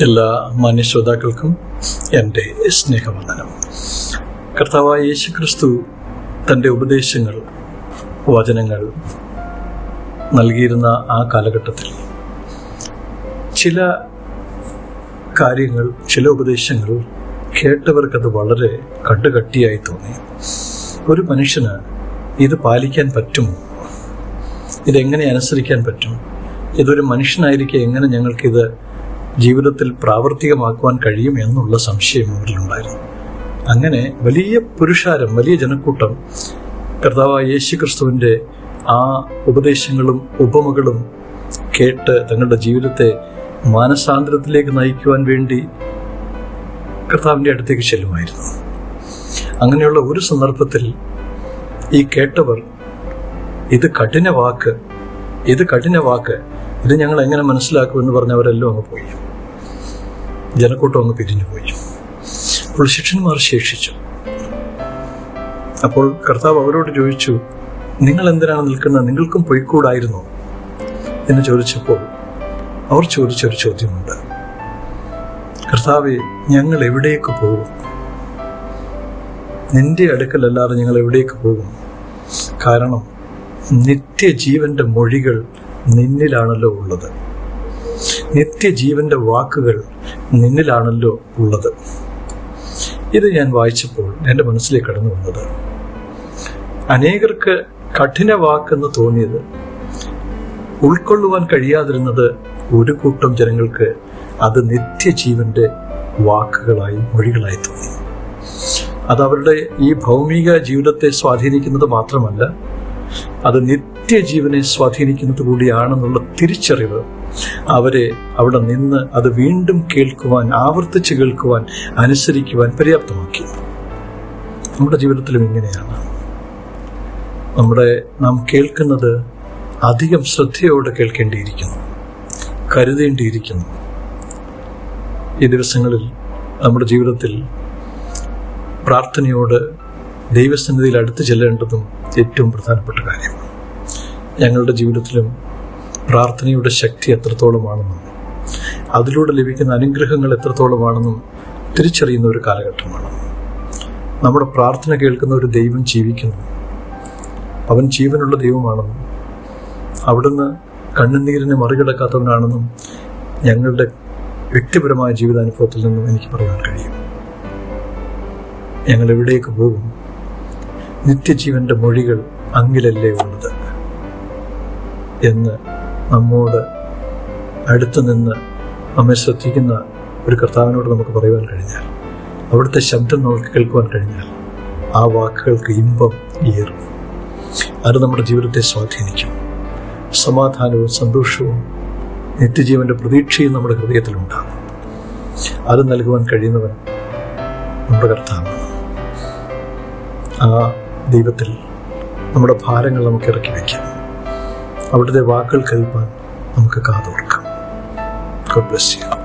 എല്ലാ മാന്യ ശ്രോതാക്കൾക്കും എന്റെ സ്നേഹവന്ദനം. കർത്താവായ യേശു ക്രിസ്തു തന്റെ ഉപദേശങ്ങൾ വചനങ്ങൾ നൽകിയിരുന്ന ആ കാലഘട്ടത്തിൽ ചില കാര്യങ്ങൾ ചില ഉപദേശങ്ങൾ കേട്ടവർക്കത് വളരെ കണ്ടുകട്ടിയായി തോന്നി. ഒരു മനുഷ്യന് ഇത് പാലിക്കാൻ പറ്റുമോ? ഇതെങ്ങനെ അനുസരിക്കാൻ പറ്റും? ഇതൊരു മനുഷ്യനായിരിക്കെ എങ്ങനെ ഞങ്ങൾക്കിത് ജീവിതത്തിൽ പ്രാവർത്തികമാക്കുവാൻ കഴിയും എന്നുള്ള സംശയം അവരിലുണ്ടായിരുന്നു അങ്ങനെ വലിയ പുരുഷാരം വലിയ ജനക്കൂട്ടം കർത്താവായ യേശു ക്രിസ്തുവിന്റെ ആ ഉപദേശങ്ങളും ഉപമകളും കേട്ട് തങ്ങളുടെ ജീവിതത്തെ മാനസാന്തരത്തിലേക്ക് നയിക്കുവാൻ വേണ്ടി കർത്താവിന്റെ അടുത്തേക്ക് ചെല്ലുമായിരുന്നു. അങ്ങനെയുള്ള ഒരു സന്ദർഭത്തിൽ ഈ കേട്ടവർ ഇത് കഠിന വാക്ക് ഇത് കഠിന വാക്ക് ഇത് ഞങ്ങൾ എങ്ങനെ മനസ്സിലാക്കുമെന്ന് പറഞ്ഞവരെല്ലാം അങ്ങ് പോയി. ജനക്കൂട്ടം അങ്ങ് പിരിഞ്ഞു പോയി. അപ്പോൾ ശിഷ്യന്മാർ ശേഷിച്ചു. അപ്പോൾ കർത്താവ് അവരോട് ചോദിച്ചു നിങ്ങൾ എന്തിനാണ് നിൽക്കുന്നത്? നിങ്ങൾക്കും പൊയ്ക്കൂടായിരുന്നോ? എന്ന് ചോദിച്ചപ്പോൾ അവർ ചോദിച്ചൊരു ചോദ്യമുണ്ട്. കർത്താവെ ഞങ്ങൾ എവിടേക്ക് പോകും? നിന്റെ അടുക്കലല്ലാതെ ഞങ്ങൾ എവിടേക്ക് പോകും? കാരണം നിത്യജീവന്റെ മൊഴികൾ നിന്നിലാണല്ലോ ഉള്ളത്. നിത്യജീവന്റെ വാക്കുകൾ നിന്നിലാണല്ലോ ഉള്ളത്. ഇത് ഞാൻ വായിച്ചപ്പോൾ എന്റെ മനസ്സിലേക്ക് കടന്നു വന്നത്. അനേകർക്ക് കഠിന വാക്കെന്ന് തോന്നിയത് ഉൾക്കൊള്ളുവാൻ കഴിയാതിരുന്നത് ഒരു കൂട്ടം ജനങ്ങൾക്ക് അത് നിത്യജീവന്റെ വാക്കുകളായി മൊഴികളായി തോന്നി. അത് അവരുടെ ഈ ഭൗമിക ജീവിതത്തെ സ്വാധീനിക്കുന്നത് മാത്രമല്ല അത് നിത്യജീവനെ സ്വാധീനിക്കുന്നത് കൂടിയാണെന്നുള്ള തിരിച്ചറിവ് അവരെ അവിടെ നിന്ന് അത് വീണ്ടും കേൾക്കുവാൻ ആവർത്തിച്ച് കേൾക്കുവാൻ അനുസരിക്കുവാൻ പര്യാപ്തമാക്കി. നമ്മുടെ ജീവിതത്തിലും ഇങ്ങനെയാണ്. നമ്മുടെ നാം കേൾക്കുന്നത് അധികം ശ്രദ്ധയോടെ കേൾക്കേണ്ടിയിരിക്കുന്നു കരുതേണ്ടിയിരിക്കുന്നു. ഈ ദിവസങ്ങളിൽ നമ്മുടെ ജീവിതത്തിൽ പ്രാർത്ഥനയോട് ദൈവസന്നിധിയിൽ അടുത്ത് ചെല്ലേണ്ടതും ഏറ്റവും പ്രധാനപ്പെട്ട കാര്യമാണ്. ഞങ്ങളുടെ ജീവിതത്തിലും പ്രാർത്ഥനയുടെ ശക്തി എത്രത്തോളമാണെന്നും അതിലൂടെ ലഭിക്കുന്ന അനുഗ്രഹങ്ങൾ എത്രത്തോളമാണെന്നും തിരിച്ചറിയുന്ന ഒരു കാലഘട്ടമാണ്. നമ്മുടെ പ്രാർത്ഥന കേൾക്കുന്ന ഒരു ദൈവം ജീവിക്കുന്നു. അവൻ ജീവനുള്ള ദൈവമാണെന്നും അവിടുന്ന് കണ്ണുനീരിനെ മറികടക്കാത്തവനാണെന്നും ഞങ്ങളുടെ വ്യക്തിപരമായ ജീവിതാനുഭവത്തിൽ നിന്നും എനിക്ക് പറയാൻ കഴിയും. ഞങ്ങൾ എവിടേക്ക് പോകും? നിത്യജീവന്റെ മൊഴികൾ അങ്ങിലല്ലേ ഉള്ളത് എന്ന് നമ്മോട് അടുത്തു നിന്ന് നമ്മെ ശ്രദ്ധിക്കുന്ന ഒരു കർത്താവിനോട് നമുക്ക് പറയുവാൻ കഴിഞ്ഞാൽ അവിടുത്തെ ശബ്ദം നമുക്ക് കേൾക്കുവാൻ കഴിഞ്ഞാൽ ആ വാക്കുകൾക്ക് ഇമ്പം ഏറും. അത് നമ്മുടെ ജീവിതത്തെ സ്വാധീനിക്കും. സമാധാനവും സന്തോഷവും നിത്യജീവന്റെ പ്രതീക്ഷയും നമ്മുടെ ഹൃദയത്തിലുണ്ടാകും. അത് നൽകുവാൻ കഴിയുന്നവൻ നമ്മുടെ കർത്താവാണ്. ആ ദൈവത്തിൽ നമ്മുടെ ഭാരങ്ങൾ നമുക്ക് ഇറക്കി വയ്ക്കാം. അവിടുത്തെ വാക്കുകൾ കേൾപ്പാൻ നമുക്ക് കാതോർക്കാം. God bless you